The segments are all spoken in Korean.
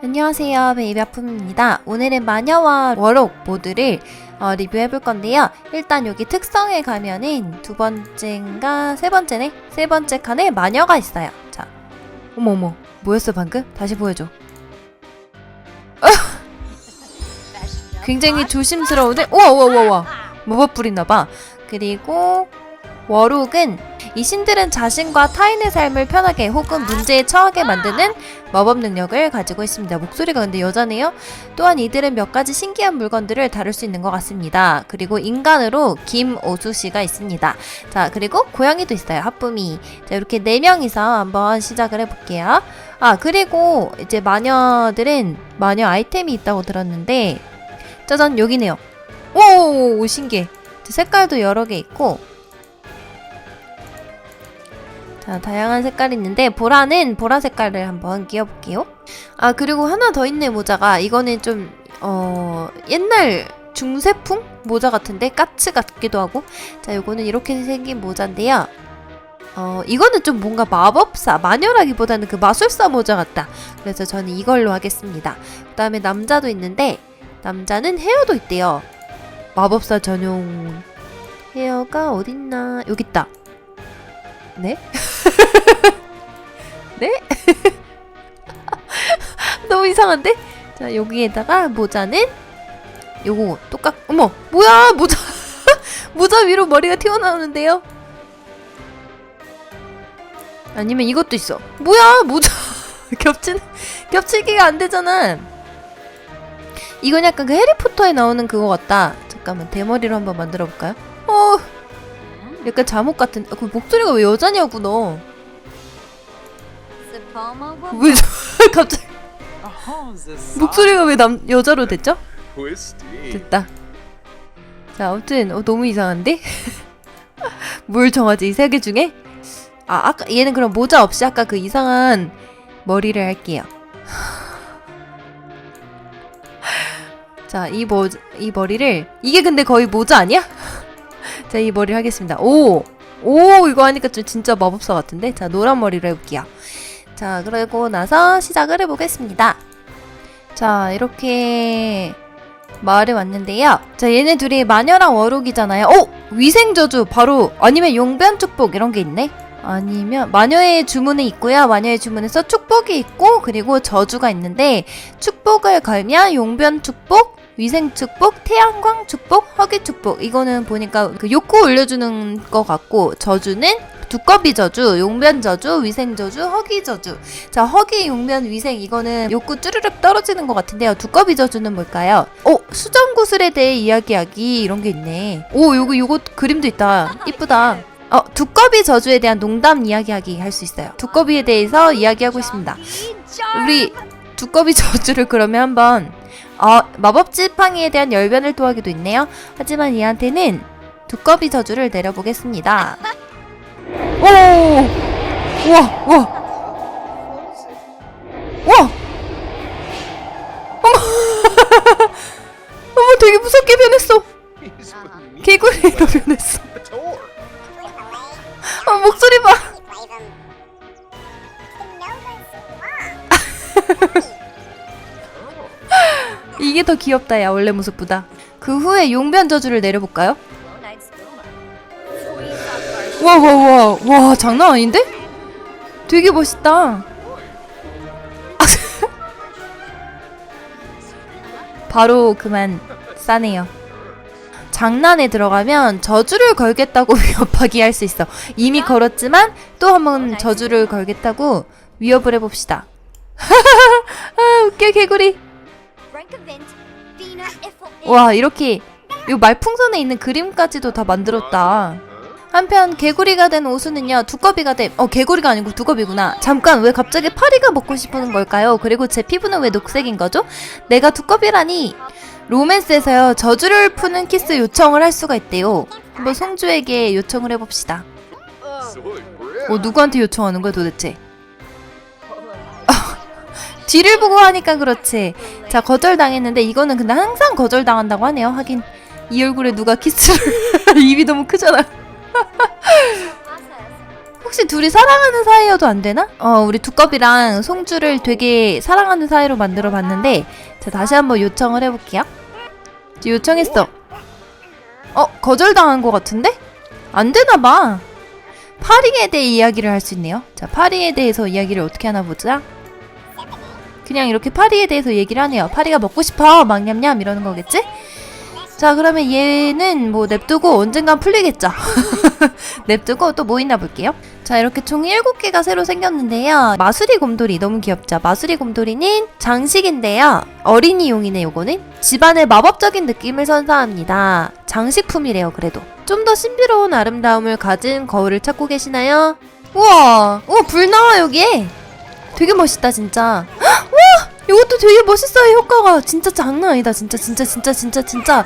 안녕하세요. 베이비아품입니다. 오늘은 마녀와 워록 모드를 어, 리뷰해 볼 건데요. 일단 여기 특성에 가면은 두 번째인가 세 번째네? 세 번째 칸에 마녀가 있어요. 자 어머 어머. 뭐였어 방금? 다시 보여줘. 굉장히 조심스러운데? 우와 우와 우와 우와. 마법 뿌리나봐. 그리고 워록은 이 신들은 자신과 타인의 삶을 편하게 혹은 문제에 처하게 만드는 마법 능력을 가지고 있습니다. 목소리가 근데 여자네요. 또한 이들은 몇 가지 신기한 물건들을 다룰 수 있는 것 같습니다. 그리고 인간으로 김오수 씨가 있습니다. 자, 그리고 고양이도 있어요. 하쁨이. 자, 이렇게 네 명이서 한번 시작을 해볼게요. 아, 그리고 이제 마녀들은 마녀 아이템이 있다고 들었는데, 짜잔, 여기네요. 오, 신기해. 색깔도 여러 개 있고, 자, 다양한 색깔이 있는데 보라는 보라 색깔을 한번 끼워볼게요. 아 그리고 하나 더 있네 모자가 이거는 좀 어, 옛날 중세풍 모자 같은데 까츠 같기도 하고 자 요거는 이렇게 생긴 모자인데요. 어 이거는 좀 뭔가 마법사 마녀라기보다는 그 마술사 모자 같다. 그래서 저는 이걸로 하겠습니다. 그 다음에 남자도 있는데 남자는 헤어도 있대요. 마법사 전용 헤어가 어딨나 여기 있다. 네? 네? 너무 이상한데? 자, 여기에다가 모자는 요거 똑같 어머, 뭐야? 모자 모자 위로 머리가 튀어나오는데요? 아니면 이것도 있어. 뭐야? 모자 겹치는 겹치기가 안 되잖아. 이건 약간 그 해리포터에 나오는 그거 같다. 잠깐만 대머리로 한번 만들어 볼까요? 어, 약간 잠옷 같은. 아, 그 목소리가 왜 여자냐고 너. 왜 저- 갑자기 목소리가 왜 남 여자로 됐죠? 됐다. 자, 아무튼 어, 너무 이상한데? 뭘 정하지 이 세 개 중에? 아, 아까 얘는 그럼 모자 없이 아까 그 이상한 머리를 할게요. 자, 이 모, 이 머리를 이게 근데 거의 모자 아니야? 자, 이 머리를 하겠습니다. 오, 오, 이거 하니까 좀 진짜 마법사 같은데? 자, 노란 머리로 해볼게요. 자, 그러고 나서 시작을 해보겠습니다. 자, 이렇게 마을에 왔는데요. 자, 얘네 둘이 마녀랑 워록이잖아요. 어! 위생저주 바로 아니면 용변 축복 이런 게 있네. 아니면 마녀의 주문이 있고요. 마녀의 주문에서 축복이 있고 그리고 저주가 있는데 축복을 걸면 용변 축복, 위생 축복, 태양광 축복, 허기 축복. 이거는 보니까 그 욕구 올려주는 것 같고 저주는 두꺼비 저주, 용변 저주, 위생 저주, 허기 저주. 자, 허기, 용변, 위생 이거는 욕구 쭈르륵 떨어지는 것 같은데요. 두꺼비 저주는 뭘까요? 어, 수정 구슬에 대해 이야기하기 이런 게 있네. 오, 요거 요거 그림도 있다. 이쁘다. 어, 두꺼비 저주에 대한 농담 이야기하기 할 수 있어요. 두꺼비에 대해서 이야기하고 있습니다. 우리 두꺼비 저주를 그러면 한번 어, 마법 지팡이에 대한 열변을 토하기도 있네요. 하지만 얘한테는 두꺼비 저주를 내려보겠습니다. 오! 우와, 우와. 우와! 어머! 어머, 되게 무섭게 변했어. 개구리로 변했어. 어, 목소리 봐. 이게 더 귀엽다, 야, 원래 모습보다. 그 후에 용변 저주를 내려볼까요? 와, 와, 와, 와, 장난 아닌데? 되게 멋있다. 바로 그만 싸네요. 장난에 들어가면 저주를 걸겠다고 위협하기 할 수 있어. 이미 걸었지만 또 한 번 저주를 걸겠다고 위협을 해봅시다. 아, 웃겨, 개구리. 와, 이렇게 이 말풍선에 있는 그림까지도 다 만들었다. 한편 개구리가 된 오수는요 두꺼비가 된 어 개구리가 아니고 두꺼비구나. 잠깐 왜 갑자기 파리가 먹고 싶은 걸까요? 그리고 제 피부는 왜 녹색인 거죠? 내가 두꺼비라니. 로맨스에서요 저주를 푸는 키스 요청을 할 수가 있대요. 한번 송주에게 요청을 해봅시다. 어 누구한테 요청하는 거야 도대체? 뒤를 보고 하니까 그렇지. 자 거절당했는데 이거는 근데 항상 거절당한다고 하네요 하긴. 이 얼굴에 누가 키스를 입이 너무 크잖아 혹시 둘이 사랑하는 사이여도 안 되나? 어, 우리 두꺼비랑 송주를 되게 사랑하는 사이로 만들어 봤는데, 자, 다시 한번 요청을 해볼게요. 요청했어. 어, 거절당한 것 같은데? 안 되나 봐. 파리에 대해 이야기를 할 수 있네요. 자, 파리에 대해서 이야기를 어떻게 하나 보자. 그냥 이렇게 파리에 대해서 얘기를 하네요. 파리가 먹고 싶어, 막 냠냠 이러는 거겠지? 자, 그러면 얘는 뭐 냅두고 언젠간 풀리겠죠. 냅두고 또 뭐 있나 볼게요. 자, 이렇게 총 7개가 새로 생겼는데요. 마수리 곰돌이 너무 귀엽죠? 마수리 곰돌이는 장식인데요. 어린이용이네, 요거는. 집안의 마법적인 느낌을 선사합니다. 장식품이래요, 그래도. 좀 더 신비로운 아름다움을 가진 거울을 찾고 계시나요? 우와! 우와, 불 나와, 여기에! 되게 멋있다, 진짜. 헉! 이것도 되게 멋있어요, 효과가. 진짜 장난 아니다, 진짜, 진짜, 진짜, 진짜, 진짜.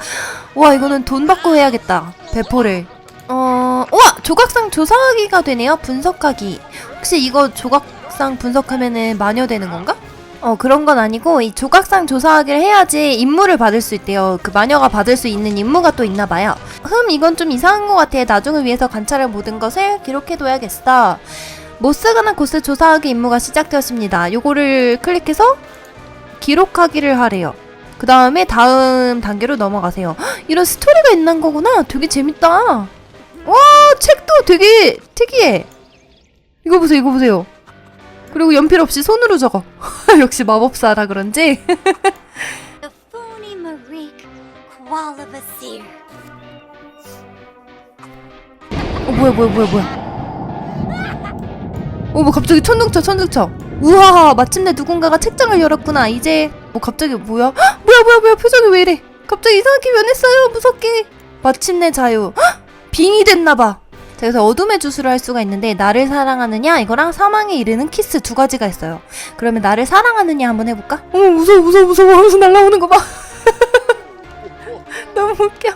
와, 이거는 돈 받고 해야겠다. 배포를. 어, 우와! 조각상 조사하기가 되네요. 분석하기. 혹시 이거 조각상 분석하면은 마녀 되는 건가? 어, 그런 건 아니고, 이 조각상 조사하기를 해야지 임무를 받을 수 있대요. 그 마녀가 받을 수 있는 임무가 또 있나 봐요. 흠, 이건 좀 이상한 것 같아. 나중을 위해서 관찰할 모든 것을 기록해둬야겠어. 모스가나 고스 조사하기 임무가 시작되었습니다. 요거를 클릭해서 기록하기를 하래요. 그 다음에 다음 단계로 넘어가세요. 헉, 이런 스토리가 있는 거구나. 되게 재밌다. 와, 책도 되게 특이해. 이거 보세요, 이거 보세요. 그리고 연필 없이 손으로 적어. 역시 마법사라 그런지. 어, 뭐야, 뭐야, 뭐야, 뭐야. 어, 뭐 갑자기 천둥쳐, 천둥쳐. 우와, 마침내 누군가가 책장을 열었구나. 이제, 뭐 갑자기 뭐야? 헉, 뭐야, 뭐야, 뭐야, 표정이 왜 이래? 갑자기 이상하게 변했어요. 무섭게. 마침내 자유. 헉, 빙이 됐나봐. 자, 그래서 어둠의 주술을 할 수가 있는데, 나를 사랑하느냐, 이거랑 사망에 이르는 키스 두 가지가 있어요. 그러면 나를 사랑하느냐 한번 해볼까? 어머, 무서워, 무서워, 무서워. 하면서 날라오는 거 봐. 너무 웃겨.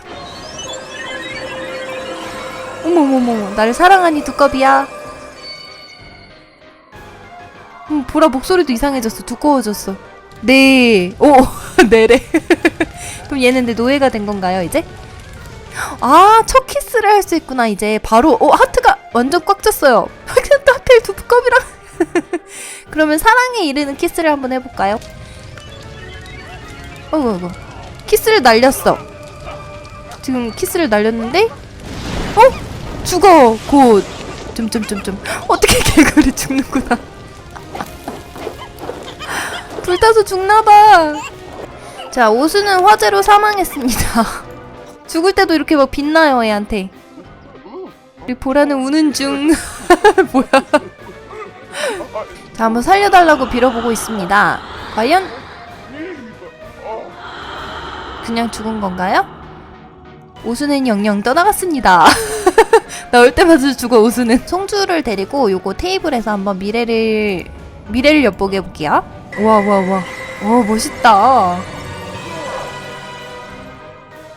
어머머머, 나를 사랑하니 두꺼비야. 음, 보라 목소리도 이상해졌어. 두꺼워졌어. 네. 오, 네래. 그럼 얘는 내 노예가 된 건가요, 이제? 아, 첫 키스를 할 수 있구나, 이제. 바로, 오, 하트가 완전 꽉 찼어요. 또 하필 두꺼비랑. 그러면 사랑에 이르는 키스를 한번 해볼까요? 어이구, 어이구. 키스를 날렸어. 지금 키스를 날렸는데, 어? 죽어, 곧. 점점점점. 어떻게 개구리 죽는구나. 불타서 죽나봐. 자, 오수는 화재로 사망했습니다. 죽을 때도 이렇게 막 빛나요, 애한테. 우리 보라는 우는 중. 뭐야. 자, 한번 살려달라고 빌어보고 있습니다. 과연? 그냥 죽은 건가요? 오수는 영영 떠나갔습니다. 나올 때마다 죽어, 오수는. 송주를 데리고 요거 테이블에서 한번 미래를, 미래를 엿보게 해볼게요. 와, 와, 와. 와, 멋있다.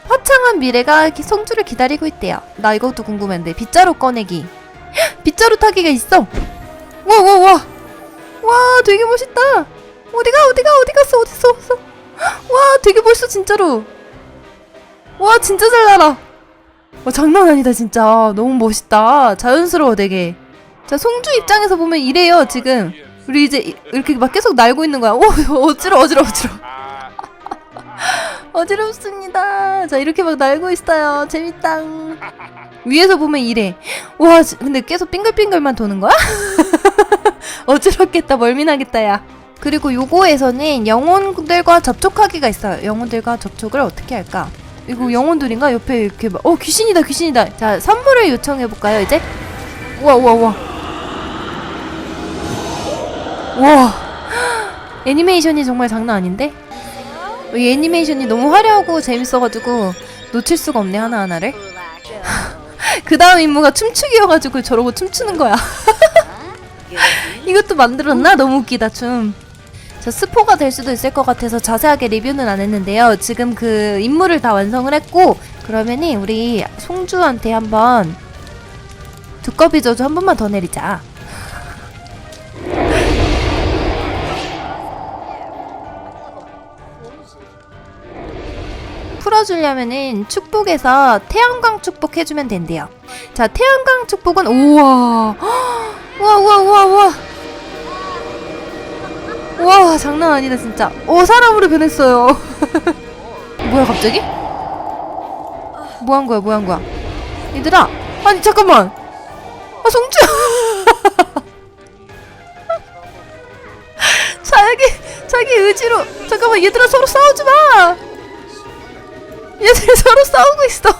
화창한 미래가 기- 송주를 기다리고 있대요. 나 이것도 궁금한데 빗자루 꺼내기. 헉, 빗자루 타기가 있어. 와, 와, 와. 와, 되게 멋있다. 어디가, 어디가, 어디 갔어, 어디 있어, 어디 있어. 헉, 와, 되게 멋있어, 진짜로. 와, 진짜 잘 날아. 와, 장난 아니다, 진짜. 너무 멋있다. 자연스러워, 되게. 자, 송주 입장에서 보면 이래요, 지금. 우리 이제 이- 이렇게 막 계속 날고 있는 거야. 오, 어지러, 어지러, 어지러. 어지럽습니다. 자, 이렇게 막 날고 있어요. 재밌다. 위에서 보면 이래. 와, 지- 근데 계속 빙글빙글만 도는 거야? 어지럽겠다. 멀미나겠다, 야. 그리고 요거에서는 영혼들과 접촉하기가 있어요. 영혼들과 접촉을 어떻게 할까? 이거 영혼들인가? 옆에 이렇게 막, 어, 귀신이다, 귀신이다. 자, 선물을 요청해볼까요, 이제? 우와, 우와, 우와. 와. 애니메이션이 정말 장난 아닌데? 이 애니메이션이 너무 화려하고 재밌어가지고 놓칠 수가 없네 하나하나를. 그 다음 임무가 춤추기여가지고 저러고 춤추는 거야. 이것도 만들었나? 너무 웃기다 춤. 자, 스포가 될 수도 있을 것 같아서 자세하게 리뷰는 안 했는데요. 지금 그 임무를 다 완성을 했고 그러면은 우리 송주한테 한번 두꺼비 저주 한 번만 더 내리자 살려주려면은 축복에서 태양광 축복 해주면 된대요. 자, 태양광 축복은 우와, 우와, 우와, 우와, 우와. 와, 장난 아니다 진짜. 오, 사람으로 변했어요. 뭐야 갑자기? 뭐 한 거야, 뭐 한 거야? 얘들아, 아니 잠깐만. 아, 송주야. 자기 자기 의지로 잠깐만 얘들아 서로 싸우지 마. 얘들 서로 싸우고 있어.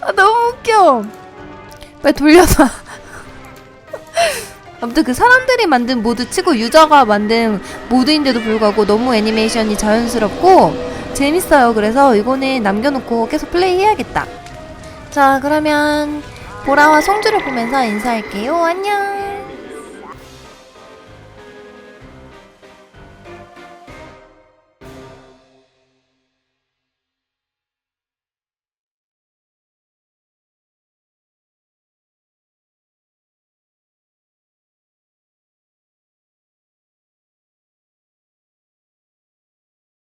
아 너무 웃겨. 빨리 돌려놔. 아무튼 그 사람들이 만든 모드 치고 유저가 만든 모드인데도 불구하고 너무 애니메이션이 자연스럽고 재밌어요. 그래서 이거는 남겨놓고 계속 플레이해야겠다. 자 그러면 보라와 송주를 보면서 인사할게요. 안녕.